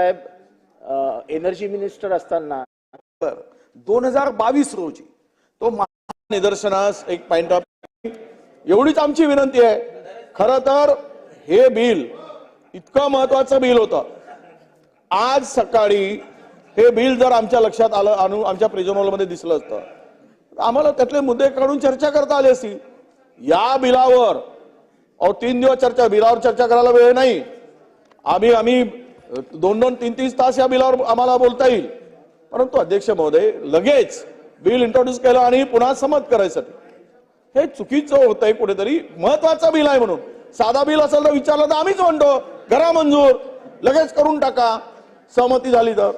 साहेब energy minister असताना दोन हजार बावीस रोजी तो निदर्शनास एक पॉइंट ऑफ एवढीच आमची विनंती आहे. खर तर हे बिल इतकं महत्वाचं बिल होतं. आज सकाळी हे बिल जर आमच्या लक्षात आलं आणून आमच्या प्रिझनॉलमध्ये दिसलं असतं आम्हाला त्यातले मुद्दे काढून चर्चा करता आली असती. या बिलावर अहो तीन दिवस चर्चा बिलावर चर्चा करायला वेळ नाही. आम्ही आम्ही दोन दोन तीन तीन तास या बिलावर आम्हाला बोलता येईल. परंतु अध्यक्ष महोदय लगेच बिल इंट्रोड्यूस केलं आणि पुन्हा संमत करायसाठी. हे चुकीचं होतंय कुठेतरी. महत्वाचं बिल आहे म्हणून. साधा बिल असेल तर विचारलं तर आम्हीच म्हणतो घरा मंजूर. लगेच करून टाका. सहमती झाली तर.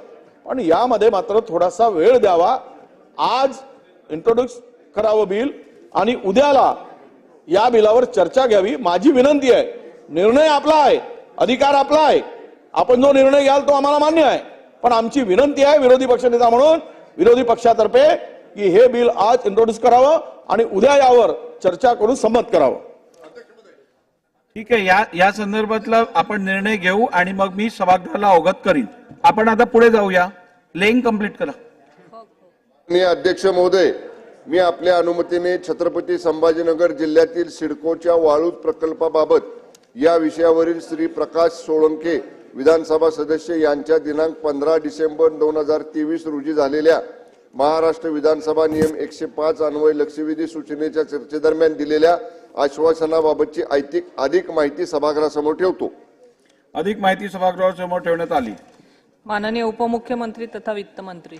पण यामध्ये मात्र थोडासा वेळ द्यावा. आज इंट्रोड्यूस करावं बिल आणि उद्याला या बिलावर चर्चा घ्यावी. माझी विनंती आहे. निर्णय आपला आहे. अधिकार आपला आहे. आपण जो निर्णय घ्याल तो आम्हाला मान्य आहे. पण आमची विनंती आहे विरोधी पक्षनेता म्हणून विरोधी पक्षातर्फे की हे बिल आज इंट्रोड्यूस करावं आणि उद्या यावर चर्चा करून संमत करावं. ठीक आहे या या संदर्भातला आपण निर्णय घेऊ आणि मग मी सभागृहाला अवगत करीन. आपण आता पुढे जाऊया. लेंग कंप्लीट करा. मी अध्यक्ष महोदय मी आपल्या अनुमतीने छत्रपती संभाजीनगर जिल्ह्यातील सिडकोच्या वाळूज प्रकल्पाबाबत या विषयावरील श्री प्रकाश सोळंके विधानसभा सदस्य यांच्या दिनांक पंधरा डिसेंबर दोन हजार तेवीस रोजी झालेल्या महाराष्ट्र विधानसभा नियम एकशे पाच अन्वय लक्षवेधी सूचनेच्या चर्चेदरम्यान दिलेल्या आश्वासनाबाबतची ऐतिक अधिक माहिती सभागृहासमोर ठेवतो. अधिक माहिती सभागृहासमोर ठेवण्यात आली. माननीय उपमुख्यमंत्री तथा वित्त मंत्री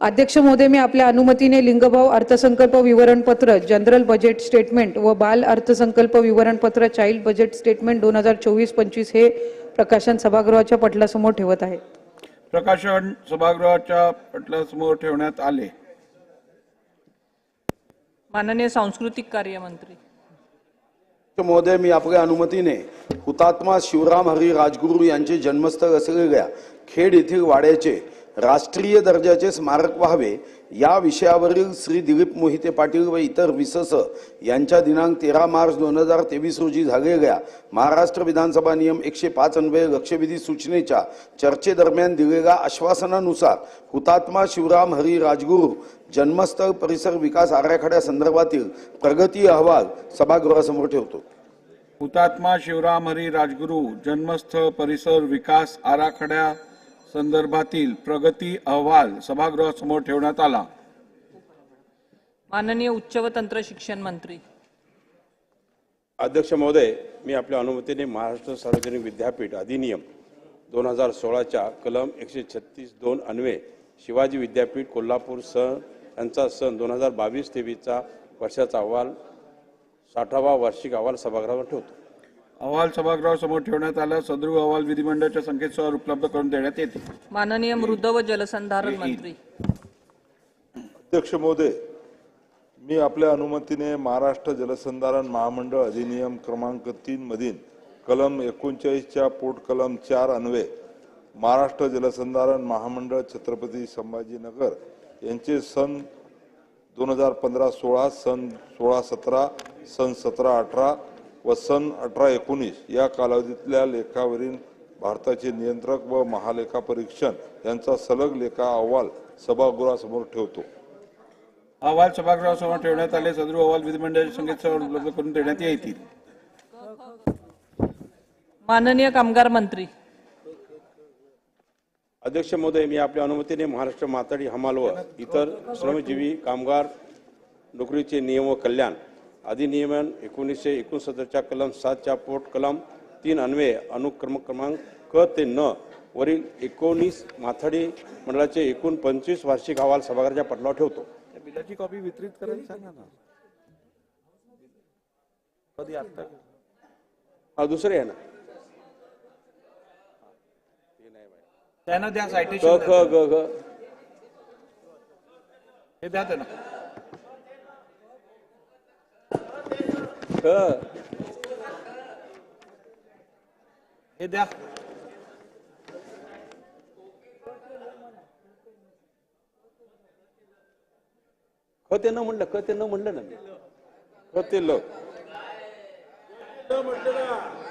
अध्यक्ष महोदय मी आपल्या अनुमतीने लिंगभाव अर्थसंकल्प विवरणपत्र जनरल बजेट स्टेटमेंट व बाल अर्थसंकल्प विवरणपत्र चाइल्ड बजेट स्टेटमेंट दोन हजार चोवीस पंचवीस हे प्रकाशन सभागृहाच्या पटलासमोर ठेवत आहे. प्रकाशन सभागृहाच्या पटलासमोर ठेवण्यात आले. माननीय सांस्कृतिक कार्य मंत्री महोदय मी आपल्या अनुमतीने हुतात्मा शिवराम हरी राजगुरू यांचे जन्मस्थळ असलेल्या खेड येथील वाड्याचे राष्ट्रीय दर्जाचे स्मारक व्हावे या विषयावरील श्री दिलीप मोहिते पाटील व इतर विसस यांच्या दिनांक तेरा मार्च दोन हजार तेवीस रोजी झालेल्या महाराष्ट्र विधानसभा नियम एकशे पाच अन्वये लक्षवेधी सूचनेच्या चर्चेदरम्यान दिलेल्या आश्वासनानुसार हुतात्मा शिवराम हरी राजगुरू जन्मस्थळ परिसर विकास आराखड्यासंदर्भातील प्रगती अहवाल सभागृहासमोर ठेवतो. हुतात्मा शिवराम हरी राजगुरू जन्मस्थळ परिसर विकास आराखड्या संदर्भातील प्रगती अहवाल सभागृहासमोर ठेवण्यात आला. माननीय उच्च व तंत्र शिक्षण मंत्री. अध्यक्ष महोदय मी आपल्या अनुमतीने महाराष्ट्र सार्वजनिक विद्यापीठ अधिनियम दोन हजार सोळाच्या कलम एकशे छत्तीस दोन अन्वये शिवाजी विद्यापीठ कोल्हापूर सण यांचा सण दोन हजार बावीस तेवीसचा वर्षाचा अहवाल साठावा वार्षिक अहवाल सभागृहावर ठेवतो. अहवाल सभागृहासमोर ठेवण्यात आला. सदृव अहवाल विधिमंडळाच्या संकेतस्थळावर उपलब्ध करून देण्यात येतील माननीय मृद व जलसंधारण मंत्री. अध्यक्ष महोदय मी आपल्या अनुमतीने महाराष्ट्र जलसंधारण महामंडळ अधिनियम क्रमांक तीन मधील कलम एकोणचाळीसच्या पोट कलम चार अन्वये महाराष्ट्र जलसंधारण महामंडळ छत्रपती संभाजीनगर यांचे सन दोन हजार पंधरा सोळा सन सोळा सतरा सन सतरा अठरा व सन अठरा एकोणीस या कालावधीतल्या लेखावरील भारताचे नियंत्रक व महालेखा परीक्षण यांचा सलग लेखा अहवाल सभागृहासमोर ठेवतो. अहवाल सभागृहासमोर ठेवण्यात आले. सदृव अहवाल विधिमंडळाच्या संकेतस्थळावर उपलब्ध करून देण्यात येतील. माननीय कामगार मंत्री. अध्यक्ष महोदय मी आपल्या अनुमतीने महाराष्ट्र माथाडी हमाल व इतर श्रमजीवी कामगार नोकरीचे नियम व कल्याण अधिनियमन एकोणीसशे एकोणसत्तरच्या कलम सातच्या पोट कलम तीन अन्वये अनुक्रम क्रमांक क ते न वरील एकोणीस माथाडी मंडळाचे एकूण पंचवीस वार्षिक अहवाल सभागृहाच्या पटलावर ठेवतो. बिलाची कॉपी वितरित करायला सांगा ना हा दुसरे आहे ना. त्यांना द्या ख ग घ हे द्या त्यांना. ख हे द्या. ख ते न म्हणलं क ते न म्हणलं ना मी. ख ते ल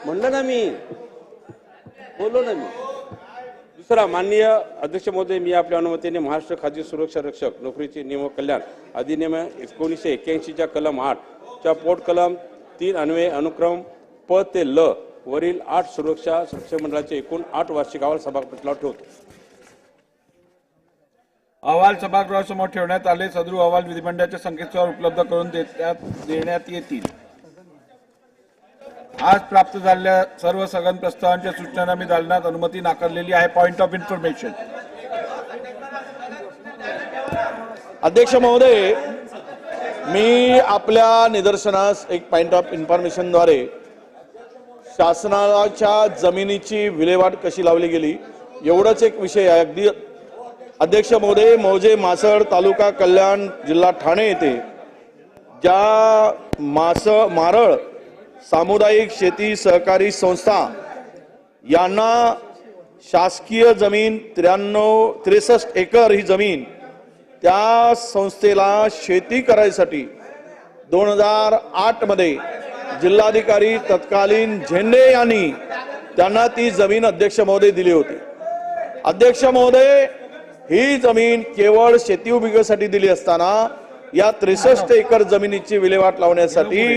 म्हणलं ना मी. बोललो ना मी. दुसरा माननीय अध्यक्ष महोदय मी आपल्या अनुमतीने महाराष्ट्र खाद्य सुरक्षा रक्षक नोकरीचे नियम कल्याण अधिनियम एकोणीसशे एक्क्याऐंशीच्या कलम आठच्या पोट कलम तीन अन्वये अनुक्रम प ते ल वरील आठ सुरक्षा सुरक्षा मंडळाचे एकूण आठ वार्षिक अहवाल सभापतीला ठेवतो. अहवाल सभागृहासमोर ठेवण्यात आले. सदरू अहवाल विधिमंडळाच्या संकेतस्थळावर उपलब्ध करून देण्यात देण्यात येतील. आज प्राप्त झालेल्या सर्व सगन प्रस्तावांच्या सूचनांना मी दालनात अनुमती नाकारलेली आहे. पॉइंट ऑफ इन्फॉर्मेशन अध्यक्ष महोदय मी आपल्या निदर्शनास एक पॉइंट ऑफ इन्फॉर्मेशनद्वारे शासनाच्या जमिनीची विल्हेवाट कशी लावली गेली एवढंच एक विषय आहे. अगदी अध्यक्ष महोदय मौजे मासळ तालुका कल्याण जिल्हा ठाणे येथे ज्या मास मारळ सामुदायिक शेती सहकारी संस्था यांना शासकीय जमीन त्र्याण्णव त्रेसष्ट एकर ही जमीन त्या संस्थेला शेती करायसाठी दोन हजार आठमध्ये जिल्हाधिकारी तत्कालीन झेंडे यांनी त्यांना ती जमीन अध्यक्ष महोदय दिली होती. अध्यक्ष महोदय ही जमीन केवळ शेती उभिगीसाठी दिली असताना या त्रेसष्ट एकर जमिनीची विल्हेवाट लावण्यासाठी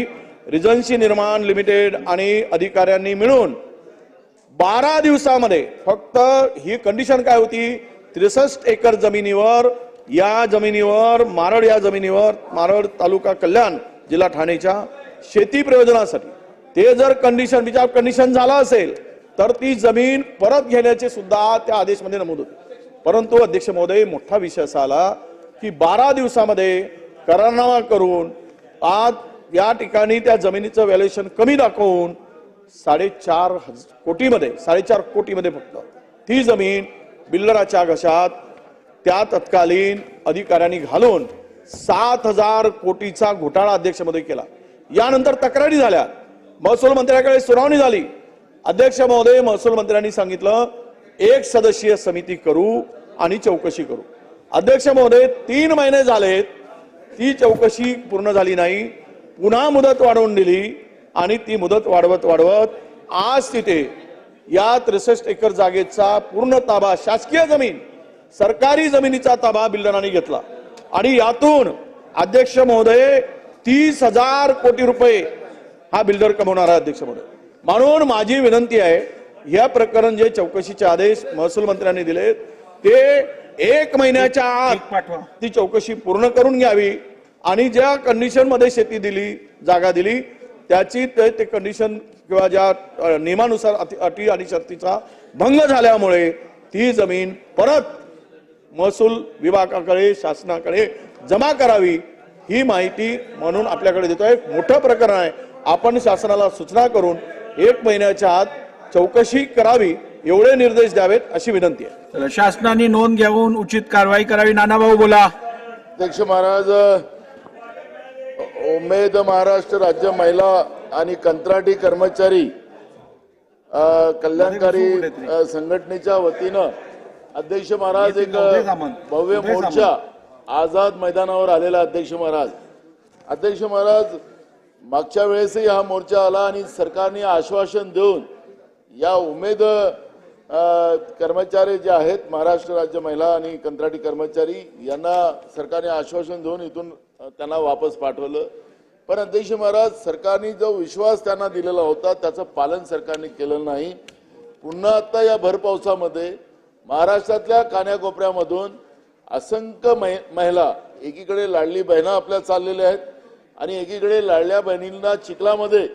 रिजन्सी निर्माण लिमिटेड आणि अधिकाऱ्यांनी मिळून बारा दिवसामध्ये फक्त ही कंडिशन काय होती? त्रेसष्ट एकर जमिनीवर या जमिनीवर मारड या जमिनीवर मारड तालुका कल्याण जिल्हा ठाणेच्या शेती प्रयोजनासाठी. ते जर कंडिशन विचार कंडिशन झाला असेल तर ती जमीन परत घेण्याचे सुद्धा त्या आदेशमध्ये नमूद होते. परंतु अध्यक्ष महोदय मोठा विषय असा आला की बारा दिवसामध्ये करारनामा करून आज या ठिकाणी त्या जमिनीचं व्हॅल्युएशन कमी दाखवून साडेचार हज- कोटीमध्ये साडेचार कोटीमध्ये फक्त ती जमीन बिल्डराच्या घशात त्या तत्कालीन अधिकाऱ्यांनी घालून सात हजार कोटीचा घोटाळा अध्यक्षमध्ये केला. यानंतर तक्रारी झाल्या. महसूल मंत्र्याकडे सुनावणी झाली. अध्यक्ष महोदय महसूल मंत्र्यांनी सांगितलं एक सदस्यीय समिती करू आणि चौकशी करू. अध्यक्ष महोदय तीन महिने झालेत. ती चौकशी पूर्ण झाली नाही. पुन्हा मुदत वाढवून दिली आणि ती मुदत वाढवत वाढवत आज तिथे या त्रेसष्ट एकर जागेचा पूर्ण ताबा शासकीय जमीन सरकारी जमिनीचा ताबा बिल्डरांनी घेतला. आणि यातून अध्यक्ष महोदय तीस हजार कोटी रुपये हा बिल्डर कमवणार आहे अध्यक्ष महोदय. म्हणून माझी विनंती आहे या प्रकरण जे चौकशीचे आदेश महसूल मंत्र्यांनी दिले ते एक महिन्याच्या आत पाठवा. ती चौकशी पूर्ण करून घ्यावी आणि ज्या कंडिशनमध्ये शेती दिली जागा दिली त्याची ते ते कंडिशन किंवा ज्या नियमानुसार अटी आणि शर्तीचा भंग झाल्यामुळे ती जमीन परत महसूल विभागाकडे शासनाकडे जमा करावी ही माहिती म्हणून आपल्याकडे देतोय मोठं प्रकरण आहे. आपण शासनाला सूचना करून एक महिन्याच्या आत चौकशी करावी एवढे निर्देश द्यावेत अशी विनंती आहे. चला, शासनाने नोंद घेऊन उचित कारवाई करावी. नानाभाऊ बोला. अध्यक्ष महाराज उमेद महाराष्ट्र राज्य महिला आणि कंत्राटी कर्मचारी कल्याणकारी संघटनेच्या वतीनं अध्यक्ष महाराज एक. भव्य मोर्चा आझाद मैदानावर आलेला अध्यक्ष महाराज. अध्यक्ष महाराज मागच्या वेळेसही हा मोर्चा आला आणि सरकारने आश्वासन देऊन या उमेद कर्मचारी जे आहेत महाराष्ट्र राज्य महिला आणि कंत्राटी कर्मचारी यांना सरकारने आश्वासन देऊन इथून त्यांना वापस पाठवलं. पण अध्यक्ष महाराज सरकारने जो विश्वास त्यांना दिलेला होता त्याचं पालन सरकारने केलं नाही. पुन्हा आता या भर पावसामध्ये महाराष्ट्रातल्या कान्याकोपऱ्यामधून असंख्य मै- महिला एकीकडे लाडली बहिणं आपल्या चाललेल्या आहेत आणि एकीकडे लाडल्या बहिणींना चिखलामध्ये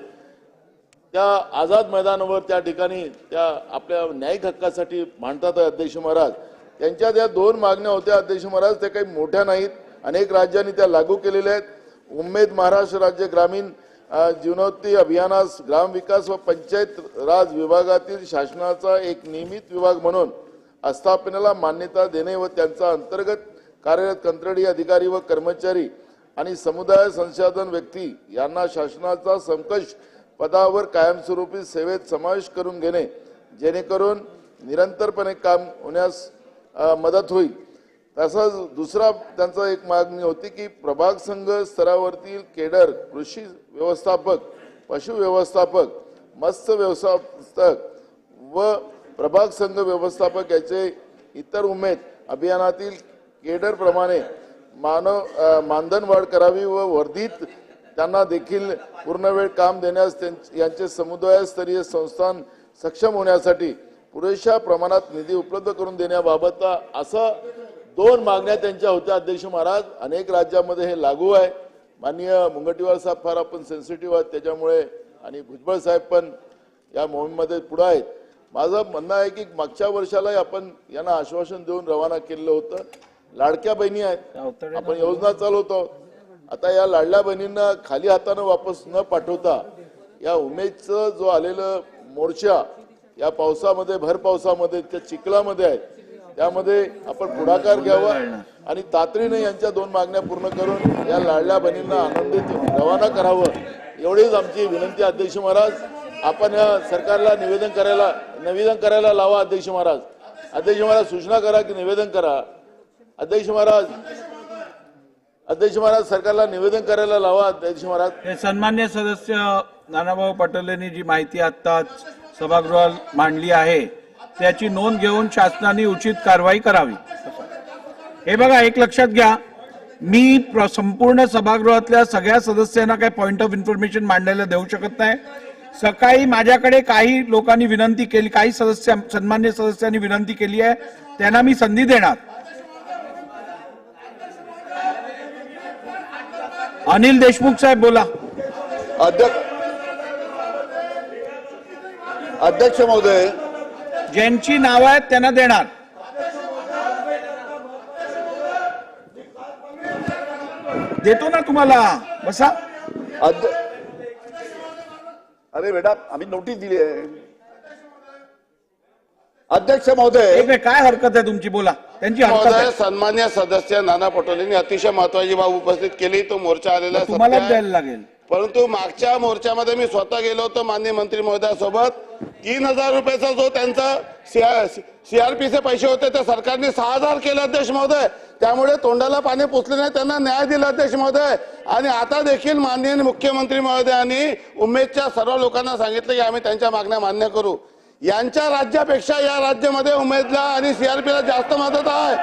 त्या आझाद मैदानावर त्या ठिकाणी त्या आपल्या न्यायिक हक्कासाठी मांडतात अध्यक्ष महाराज. त्यांच्या त्या दोन मागण्या होत्या. अध्यक्ष महाराज त्या काही मोठ्या नाहीत. अनेक राज्यांनी त्या लागू केलेल्या आहेत. उमेद महाराष्ट्र राज्य ग्रामीण जीवनोत्ती अभियानास ग्रामविकास व पंचायत राज विभागातील शासनाचा एक नियमित विभाग म्हणून आस्थापनेला मान्यता देणे व त्यांचा अंतर्गत कार्यरत कंत्राटी अधिकारी व कर्मचारी आणि समुदाय संसाधन व्यक्ती यांना शासनाचा समकक्ष पदावर कायमस्वरूपी सेवेत समावेश करून घेणे जेणेकरून निरंतरपणे काम होण्यास मदत होईल. तसंच दुसरा त्यांचा एक मागणी होती की प्रभाग संघ स्तरावरतील केडर कृषी व्यवस्थापक पशु व्यवस्थापक मत्स्य व्यवस्थापक व प्रभाग संघ व्यवस्थापक याचे इतर उमेद अभियानातील केडर प्रमाणे मानव मानधन मानधनवाढ करावी व वर्धित त्यांना देखील पूर्णवेळ काम देण्यास त्यां- यांचे समुदायस्तरीय संस्थान सक्षम होण्यासाठी पुरेशा प्रमाणात निधी उपलब्ध करून देण्याबाबत असं दोन मागण्या त्यांच्या होत्या. अध्यक्ष महाराज अनेक राज्यामध्ये हे लागू आहे. माननीय मुंगटीवार साहेब फार आपण सेन्सिटिव्ह आहात त्याच्यामुळे आणि भुजबळ साहेब पण या मोहिमेमध्ये पुढे आहेत. माझं म्हणणं आहे की मागच्या वर्षाला आपण यांना आश्वासन देऊन रवाना केलेलं होतं. लाडक्या बहिणी आहेत. आपण योजना चालवतो. आता या लाडल्या बहिणींना खाली हातानं वापस न पाठवता या उमेदचं जो आलेलं मोर्चा या पावसामध्ये भर पावसामध्ये त्या चिखलामध्ये आहे त्यामध्ये आपण पुढाकार घ्यावा आणि तातडीने यांच्या दोन मागण्या पूर्ण करून या लाडल्या बहिणींना आनंदित रवाना करावं एवढीच आमची विनंती अध्यक्ष महाराज आपण या सरकारला निवेदन करायला निवेदन करायला लावा अध्यक्ष महाराज. अध्यक्ष महाराज सूचना करा की निवेदन करा. अध्यक्ष महाराज अध्यक्ष महाराज सरकारला निवेदन करायला लावा अध्यक्ष महाराज. हे सन्मान्य सदस्य नानाभाऊ पटोलेंनी जी माहिती आत्ताच सभागृहात मांडली आहे त्याची नोंद घेऊन शासनाने उचित कारवाई करावी. हे बघा एक लक्षात घ्या. मी संपूर्ण सभागृहातल्या सगळ्या सदस्यांना काही पॉइंट ऑफ इन्फॉर्मेशन मांडायला देऊ शकत नाही. सकाळी माझ्याकडे काही लोकांनी विनंती केली काही सदस्य सन्मान्य सदस्यांनी विनंती केली आहे त्यांना मी संधी देणार. अनिल देशमुख साहेब बोला. अध्यक्ष अध्यक्ष महोदय. ज्यांची नावं आहेत त्यांना देणार. देतो ना तुम्हाला. बसा. अरे बेटा आम्ही नोटीस दिली आहे. अध्यक्ष महोदय. एक मिनिट, काय हरकत आहे तुमची? बोला. त्यांची हरकत महोदय आहे. सन्मान्य सदस्य नाना पटोलेंनी अतिशय महत्वाची बाब उपस्थित केली. तो मोर्चा आलेला तुम्हालाच आहे. द्यायला लागेल. परंतु मागच्या मोर्चामध्ये मी स्वतः गेलो होतो माननीय मंत्री महोदयासोबत. तीन हजार रुपयाचा जो त्यांचा सीआरपीचे पैसे होते ते सरकारने सहा हजार केले अध्यक्ष महोदय. त्यामुळे तोंडाला पाणी पुसले नाही त्यांना न्याय दिला अध्यक्ष महोदय. आणि आता देखील माननीय मुख्यमंत्री महोदयांनी उमेदच्या सर्व लोकांना सांगितलं की आम्ही त्यांच्या मागण्या मान्य करू. यांच्या राज्यापेक्षा या राज्यामध्ये उमेदला आणि सीआरपीला जास्त मदत आहे.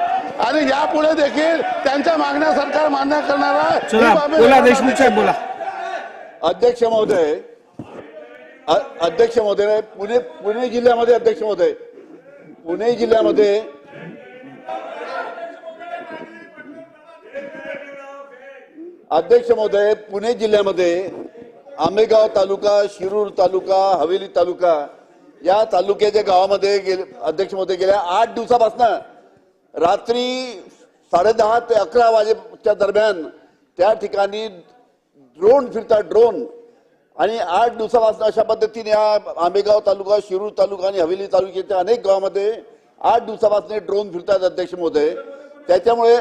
आणि यापुढे देखील त्यांच्या मागण्या सरकार मान्य करणार आहे. अध्यक्ष महोदय अध्यक्ष महोदय पुणे पुणे जिल्ह्यामध्ये अध्यक्ष महोदय पुणे जिल्ह्यामध्ये अध्यक्ष महोदय पुणे जिल्ह्यामध्ये आंबेगाव तालुका शिरूर तालुका हवेली तालुका या तालुक्याच्या गावामध्ये गेले अध्यक्ष महोदय गेल्या आठ दिवसापासून रात्री साडेदहा ते अकरा वाजेच्या दरम्यान त्या ठिकाणी ड्रोन फिरतात ड्रोन. आणि आठ दिवसापासून अशा पद्धतीने या आंबेगाव तालुका शिरूर तालुका आणि हवेली तालुक्याच्या अनेक गावामध्ये आठ दिवसापासून ड्रोन फिरतात अध्यक्ष महोदय. त्याच्यामुळे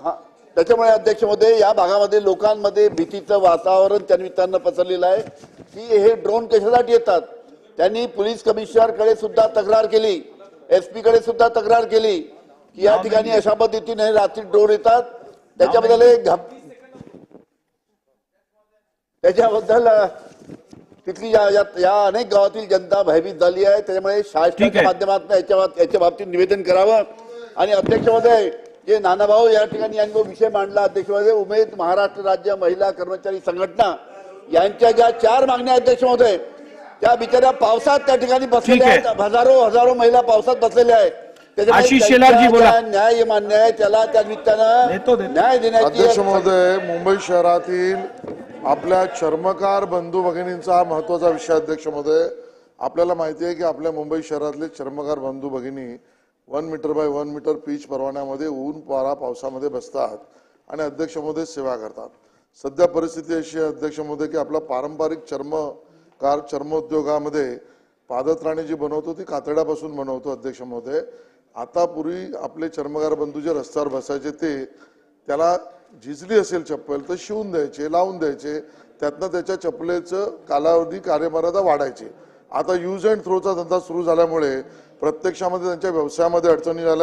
हा त्याच्यामुळे अध्यक्ष महोदय या भागामध्ये लोकांमध्ये भीतीचं वातावरण त्या निमित्तानं पसरलेलं आहे. की हे ड्रोन कशासाठी येतात? त्यांनी पोलीस कमिशनरकडे सुद्धा तक्रार केली. एस पी कडे सुद्धा तक्रार केली. की या ठिकाणी अशा पद्धतीने रात्री ड्रोन येतात. त्याच्याबद्दल त्याच्याबद्दल तिथली या, या, या अनेक गावातील जनता भयभीत झाली आहे त्याच्यामुळे शासनाच्या. माध्यमातून याच्या याच्या बाबतीत निवेदन करावं आणि अध्यक्ष महोदय जे नानाभाऊ या ठिकाणी यांनी जो विषय मांडला अध्यक्ष महोदय उमेद महाराष्ट्र राज्य महिला कर्मचारी संघटना यांच्या ज्या चार मागण्या अध्यक्ष महोदय त्या बिचाऱ्या पावसात त्या ठिकाणी बसलेल्या. आहेत हजारो हजारो महिला पावसात बसलेल्या आहेत आशिष त्यांच्या शेलारजी बोला. न्याय मान्य आहे त्याला त्या निमित्तानं. न्याय देण्याची अध्यक्ष महोदय मुंबई शहरातील आपल्या चर्मकार बंधू भगिनींचा हा महत्त्वाचा विषय अध्यक्ष महोदय आपल्याला माहिती आहे की आपल्या मुंबई शहरातले चर्मकार बंधू भगिनी one metre by one metre pitch परवान्यामध्ये ऊन पारा पावसामध्ये बसतात आणि अध्यक्ष महोदय सेवा करतात सध्या परिस्थिती अशी आहे अध्यक्ष महोदय की आपला पारंपरिक चर्मकार चर्मोद्योगामध्ये पादत्राणे जी बनवतो ती कातड्यापासून बनवतो अध्यक्ष महोदय आता पूर्वी आपले चर्मगार बंधू जे रस्त्यावर बसायचे ते त्याला झिजली असेल चप्पल तर शिवून द्यायचे लावून द्यायचे. त्यातनं त्याच्या चप्पलेचं कालावधी कार्यमर्यादा वाढायची. आता यूज अँड थ्रोचा धंदा सुरू झाल्यामुळे प्रत्यक्षामध्ये त्यांच्या व्यवसायामध्ये अडचणी झाल्या